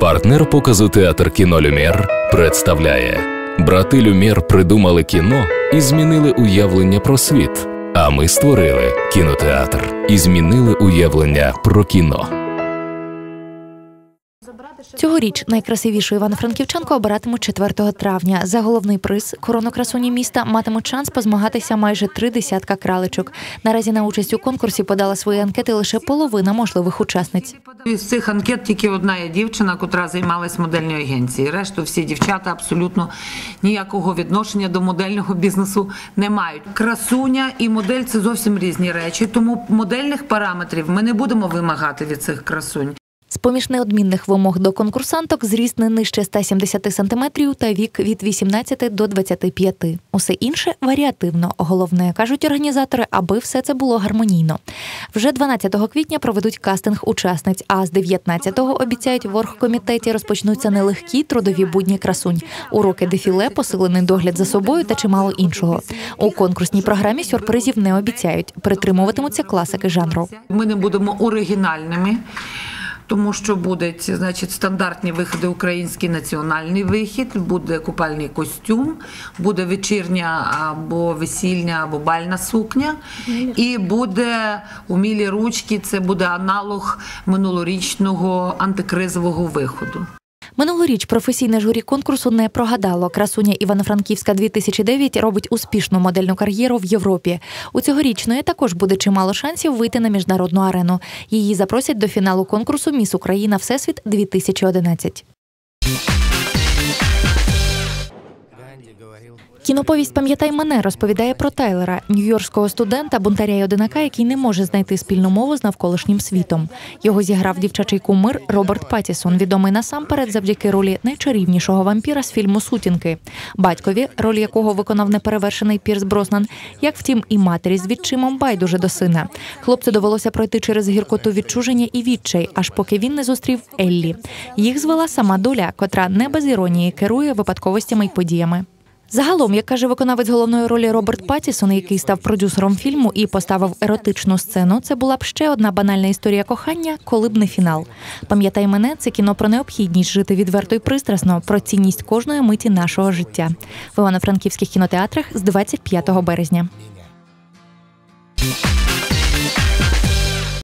Партнер показу театр кіно Люмєр представляє Брати Люмєр придумали кіно і змінили уявлення про світ. А ми створили кінотеатр і змінили уявлення про кіно. Цьогоріч найкрасивішу Івано-Франківчанку обиратимуть 4 травня. За головний приз корону красуні міста матимуть шанс позмагатися майже три десятка кралечок. Наразі на участь у конкурсі подала свої анкети лише половина можливих учасниць. Із цих анкет тільки одна є дівчина, котра займалась модельною агенцією. Решту всі дівчата абсолютно ніякого відношення до модельного бізнесу не мають. Красуня і модель це зовсім різні речі, тому модельних параметрів ми не будемо вимагати від цих красунь. З поміж неодмінних вимог до конкурсанток зріст не нижче 170 сантиметрів та вік від 18 до 25. Усе інше варіативно. Головне, кажуть організатори, аби все це було гармонійно. Вже 12 квітня проведуть кастинг учасниць, а з 19-го, обіцяють в оргкомітеті розпочнуться нелегкі трудові будні красунь, уроки дефіле, посилений догляд за собою та чимало іншого. У конкурсній програмі сюрпризів не обіцяють. Притримуватимуться класики жанру. Ми не будемо оригінальними. Тому що будуть значить стандартні виходи, український національний вихід, буде купальний костюм, буде вечірня або весільня, або бальна сукня, і буде умілі ручки. Це буде аналог минулорічного антикризового виходу. Минулоріч професійне журі конкурсу не прогадало. Красуня Івано-Франківська 2009 робить успішну модельну кар'єру в Європі. У цьогорічної також буде чимало шансів вийти на міжнародну арену. Її запросять до фіналу конкурсу Міс Україна Всесвіт 2011. Кіноповість Пам'ятай мене розповідає про Тайлера, нью-йоркського студента, бунтаря й одинака, який не може знайти спільну мову з навколишнім світом. Його зіграв дівчачий кумир Роберт Паттісон, відомий насамперед завдяки ролі найчарівнішого вампіра з фільму Сутінки, батькові, роль якого виконав неперевершений Пірс Броснан, як втім, і матері з відчимом байдуже до сина. Хлопцю довелося пройти через гіркоту відчуження і відчай, аж поки він не зустрів Еллі. Їх звела сама доля, котра не без іронії керує випадковостями й подіями. Загалом, як каже виконавець головної ролі Роберт Паттісон, який став продюсером фільму і поставив еротичну сцену, це була б ще одна банальна історія кохання, коли б не фінал. Пам'ятай мене, це кіно про необхідність жити відверто й пристрасно, про цінність кожної миті нашого життя в івано-франківських кінотеатрах з 25 березня.